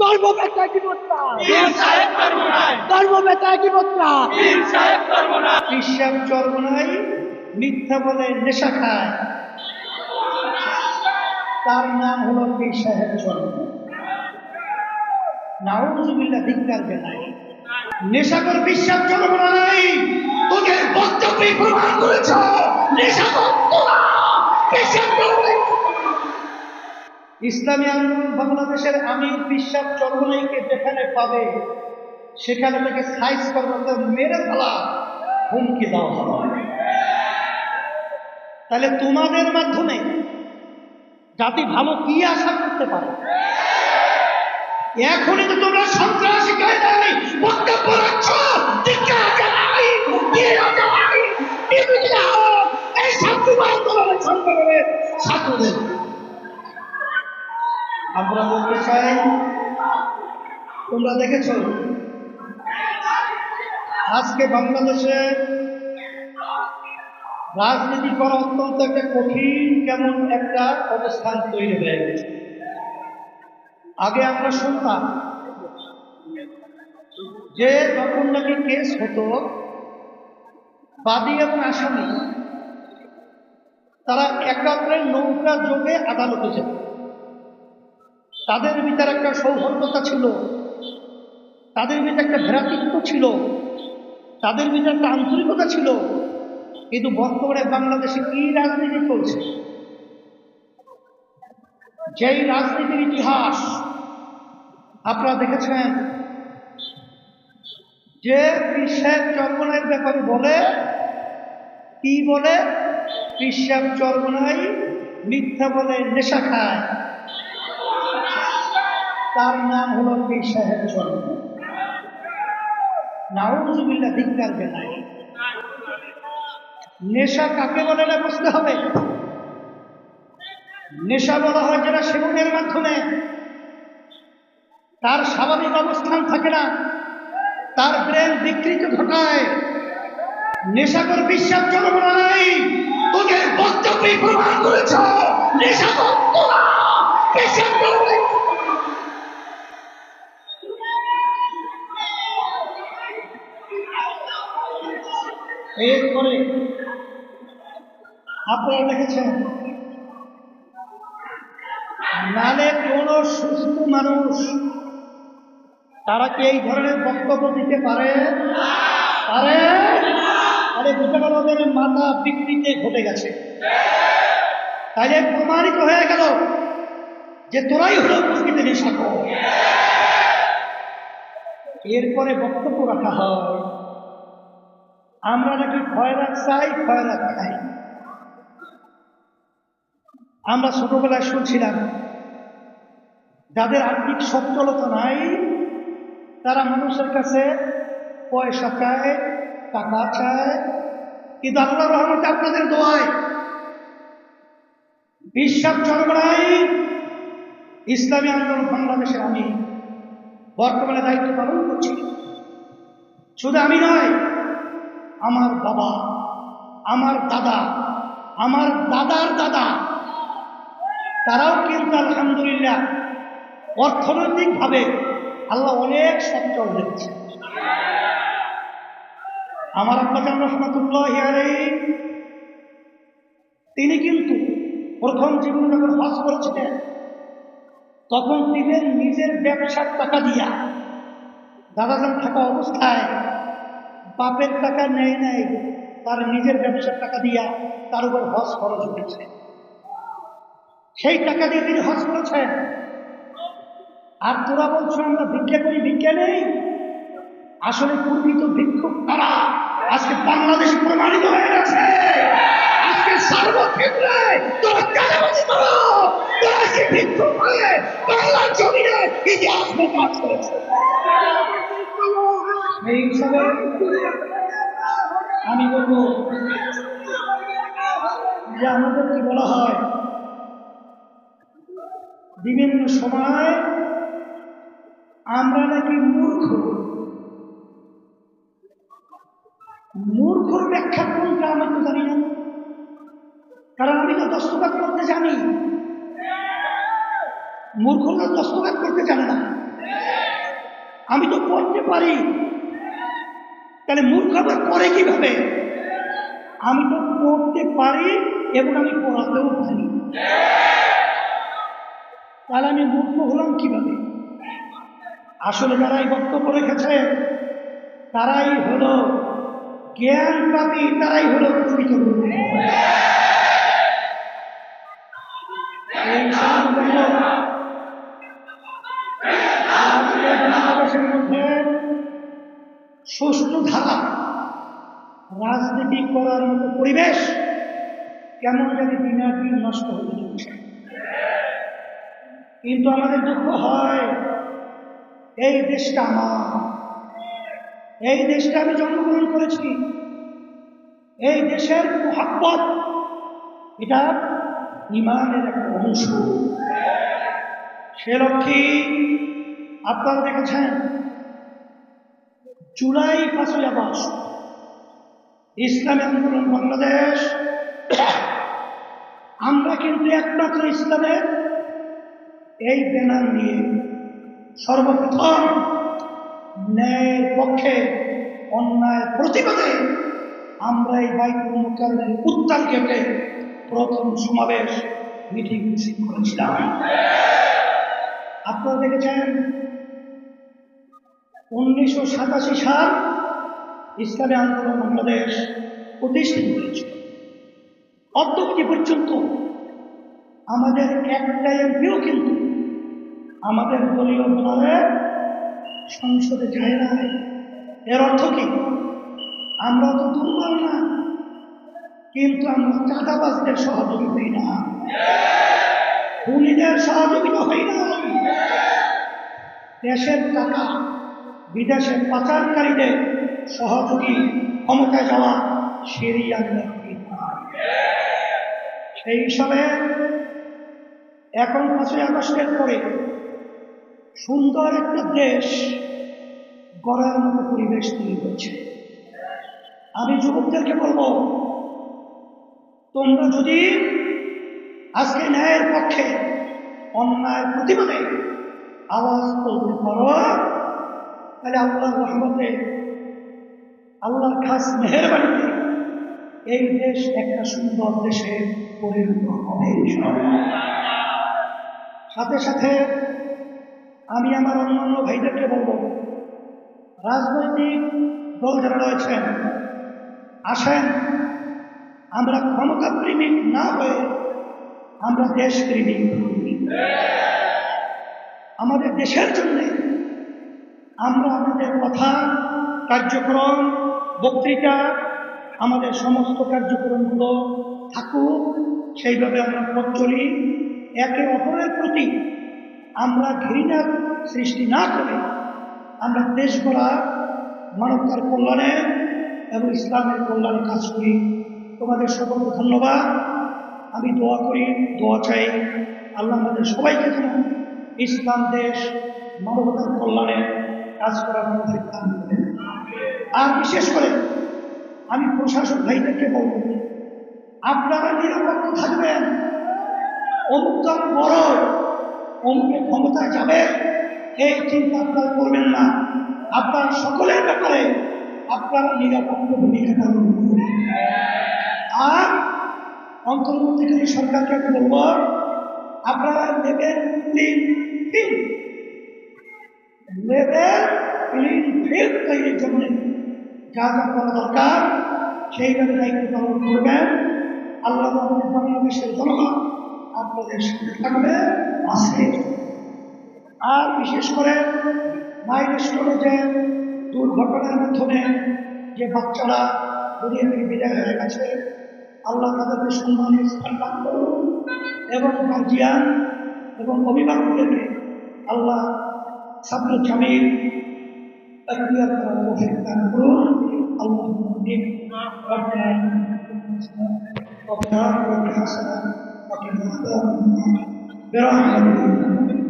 ধর্ম ধর্ম নাই ধর্ম ধর্ম নাই মিথ্যা বলে নেশা খায় তার নাম হলো পীর সাহেব চর্বন নাউজুবিল্লাহ ধিক্কার জানাই বিশ্বাস চর্বনাই তোদের বক্তব্যই প্রমাণ করেছ বিশ্বাস চর্বনাই। ইসলামী আন্দোলন বাংলাদেশের আমির বিশ্বাস চর্বনাইকে যেখানে পাবে, সেখানে তাকে সাইজ করবে মেরে ফেলা, হুমকি দেওয়া হবে। তাহলে তোমাদের মাধ্যমে জাতি ভালো কি আশা করতে পারে? এখনই তো তোমরা সন্ত্রাসী কায়দায় বক্তব্য রাখছ ছাত্রদের আমরা বলতে চাই, তোমরা দেখেছ? আজকে বাংলাদেশে রাজনীতি করা অত্যন্ত একটা কঠিন, কেমন একটা অবস্থান তৈরি হয়ে গেছে। আগে আমরা শুনতাম যে যখন নাকি কেস হতো, বাদী এবং আসামি, তারা একাত্রে নৌকা যোগে আদালতে যেত। তাদের ভিতরে একটা সৌহার্দ্যতা ছিল। তাদের ভিতরে একটা ভ্রাতৃত্ব ছিল। তাদের ভিতরে একটা আন্তরিকতা ছিল। কিন্তু বর্তমানে বাংলাদেশে কি রাজনীতি চলছে? যেই রাজনীতির ইতিহাস আপনারা দেখেছেন, যে পিসাব চর্বনের ব্যাপারে বলে, কি বলে? পিসাব চর্বনাই মিথ্যা বলে নেশা খায়। তার নাম হলো পীর সাহেব চর্বন নাউজুবিল্লাহ ধিক্কার জানাই নেশা কাকে বলে না বুঝতে হবে? নেশা বলা হয় যেটা সেবনের মাধ্যমে। তার স্বাভাবিক অবস্থান থাকে না। তার ব্রেন বিকৃত ঘটায়। নেশাকর বিশ্বাস জনগণ নাই। তোদের বক্তব্যই প্রমাণ করেছ। তোরা বিশ্বাস এরপরে আপনারা দেখেছেন নালে কোন সুস্থ মানুষ, তারা কি এই ধরনের বক্তব্য দিতে পারে? পারে? আরে বুঝে গেল ওদের মাথা বিকৃতি ঘটে গেছে। তাইলে প্রমাণিত হয়ে গেল যে তোরাই হলো প্রকৃতি নেশাখোর। এরপরে বক্তব্য রাখা হয় আমরা নাকি খয়রাত চাই, খয়রাত খাই আমরা ছোটবেলায় শুনছিলাম, যাদের আর্থিক সচ্ছলতা নাই, তারা মানুষের কাছে পয়সা চায়, টাকা চায়। কিন্তু আল্লাহ রহমতে আপনাদের দোয়ায় বিশ্বাস চরমরাই ইসলামী আন্দোলন বাংলাদেশের আমি বর্তমানে দায়িত্ব পালন করছি। শুধু আমি নয় আমার বাবা, আমার দাদা, আমার দাদার দাদা। তারাও কিন্তু আলহামদুলিল্লাহ অর্থনৈতিকভাবে আল্লাহ অনেক সচ্ছল রেখেছে আমার আব্বাজান রহমতুল্লাহ তিনি কিন্তু প্রথম জীবনে যখন হজ করেছিলেন, তখন তিনি নিজের ব্যবসার টাকা দিয়া দাদাজান থাকা অবস্থায় বাপের টাকা নেয় নাই, তার নিজের ব্যবসার টাকা দিয়া তার উপর হজ খরচ উঠেছে সেই টাকা দিয়ে তিনি হজ করেছেন। আর তোরা বলছো আমরা ভিক্ষা করি, ভিক্ষা নেই? আসলে পূর্বিত ভিক্ষুক তারা। আজকে বাংলাদেশ প্রমাণিত হয়ে গেছে। আজকে সর্বক্ষেত্রে তোরা আজকে ভিক্ষুক হয়ে বাংলার জমিনে ইতিহাস প্রকাশ করেছে? এই হিসাবে আমি বলব যে আমাদের কি বলা হয় বিভিন্ন সময় আমরা নাকি মূর্খ। মূর্খর ব্যাখ্যা কোনটা আমি তো জানি না। কারণ আমি তো দস্তকাত করতে জানি। মূর্খরা দস্তকাত করতে জানে না। আমি তো পড়তে পারি। তাহলে মূর্খতা করে কীভাবে? আমি তো পড়তে পারি এবং আমি পড়াতেও পারি। তাহলে আমি মূর্খ হলাম কীভাবে? আসলে যারাই বক্তব্য রেখেছে, তারাই হলো জ্ঞান পাপি তারাই হলো প্রকৃত সুষ্ঠু ধারা রাজনীতি করার মতো পরিবেশ কেমন জানি দিনের দিন নষ্ট হতে চলছে। কিন্তু আমাদের দুঃখ হয়, এই দেশটা আমার। এই দেশটা আমি জন্মগ্রহণ করেছি। এই দেশের মহাব্বত, এটা ইমানের একটা অংশ। সে লক্ষ্যে আপনারা দেখেছেন জুলাই পাঁচই আগস্ট, ইসলামী আন্দোলন বাংলাদেশ। আমরা কিন্তু একমাত্র ইসলামের এই ব্যানার নিয়ে সর্বপ্রথম ন্যায়ের পক্ষে অন্যায় প্রতিবাদে আমরা এই বাইকুল মুকারমের উত্তাল কেটে প্রথম সমাবেশ মিটিং মিছিল করেছিলাম। আপনারা দেখেছেন উনিশশো সাতাশি সাল ইসলামী আন্দোলন বাংলাদেশ প্রতিষ্ঠিত হয়েছিল। অদ্যবধি পর্যন্ত আমাদের একটা এমপিও কিন্তু আমাদের দলীয় দলে সংসদে যায় না এর অর্থ কি? আমরা তো দুর্বল না, কিন্তু আমরা চাঁদাবাজদের সহযোগী হই না। খুনিদের সহযোগিতা হই না। দেশের টাকা বিদেশে পাচারকারীদের সহযোগী ক্ষমতায় যাওয়া সেরি আমরা সেই হিসাবে এখন পাঁচই আগস্টের পরে সুন্দর একটা দেশ গড়ার মতো পরিবেশ তৈরি হচ্ছে আমি যুবকদেরকে বলব, তোমরা যদি আজকে ন্যায়ের পক্ষে অন্যায় প্রতিবাদে আওয়াজ তুলতে পারো তাহলে আল্লাহ রহমতে আল্লাহর খাস মেহরবানিতে এই দেশ একটা সুন্দর দেশে পরিণত হবে সাথে সাথে আমি আমার অন্যান্য ভাইদেরকে বলব, রাজনৈতিক দল যারা রয়েছেন, আসেন, আমরা ক্ষমতা প্রেমিক না হয়ে আমরা দেশ প্রেমিক আমাদের দেশের জন্য আমরা আমাদের কথা, কার্যক্রম, বক্তৃতা, আমাদের সমস্ত কার্যক্রমগুলো থাকুক, সেইভাবে আমরা পথ চলি। একে অপরের প্রতি আমরা ঘৃণা সৃষ্টি না করে আমরা দেশ গড়া, মানবতার কল্যাণে এবং ইসলামের কল্যাণে কাজ করি। তোমাদের সকলকে ধন্যবাদ। আমি দোয়া করি, দোয়া চাই আল্লাহ আমাদের সবাইকে যেন ইসলাম দেশ, মানবতার কল্যাণে কাজ করার মধ্যে দান করেন আর বিশেষ করে আমি প্রশাসক ভাইদেরকে বলব, আপনারা নিরপেক্ষ থাকবেন। অমুক বড়, অমুকের ক্ষমতায় যাবে এই চিন্তা আপনারা করবেন না। আপনার সকলের ব্যাপারে আপনারা নিরাপত্তা ভূমিকা পালন করবেন আর অন্তর্বর্তীকালী সরকারকে বলব, আপনারা নেবেন ক্লিন ফিল্ড জন্য যা যা করা দরকার সেইভাবে দায়িত্ব পালন করবেন। আল্লাহ বাংলাদেশের জনগণ আপনাদের সাথে থাকবে, আছে। আর বিশেষ করে মাইলস্টোনে যে দুর্ঘটনার মাধ্যমে যে বাচ্চারা দুনিয়া বিদায় হয়ে গেছে, আল্লাহ তাদেরকে সম্মানের স্থান দান করুন এবং গার্জিয়ান এবং অভিভাবকদেরকে আল্লাহ ছাত্র জামিল تقوية توفيق الأمور اللهم آمين ربنا ربنا رب حسنة وقنا عذاب النار برحمتك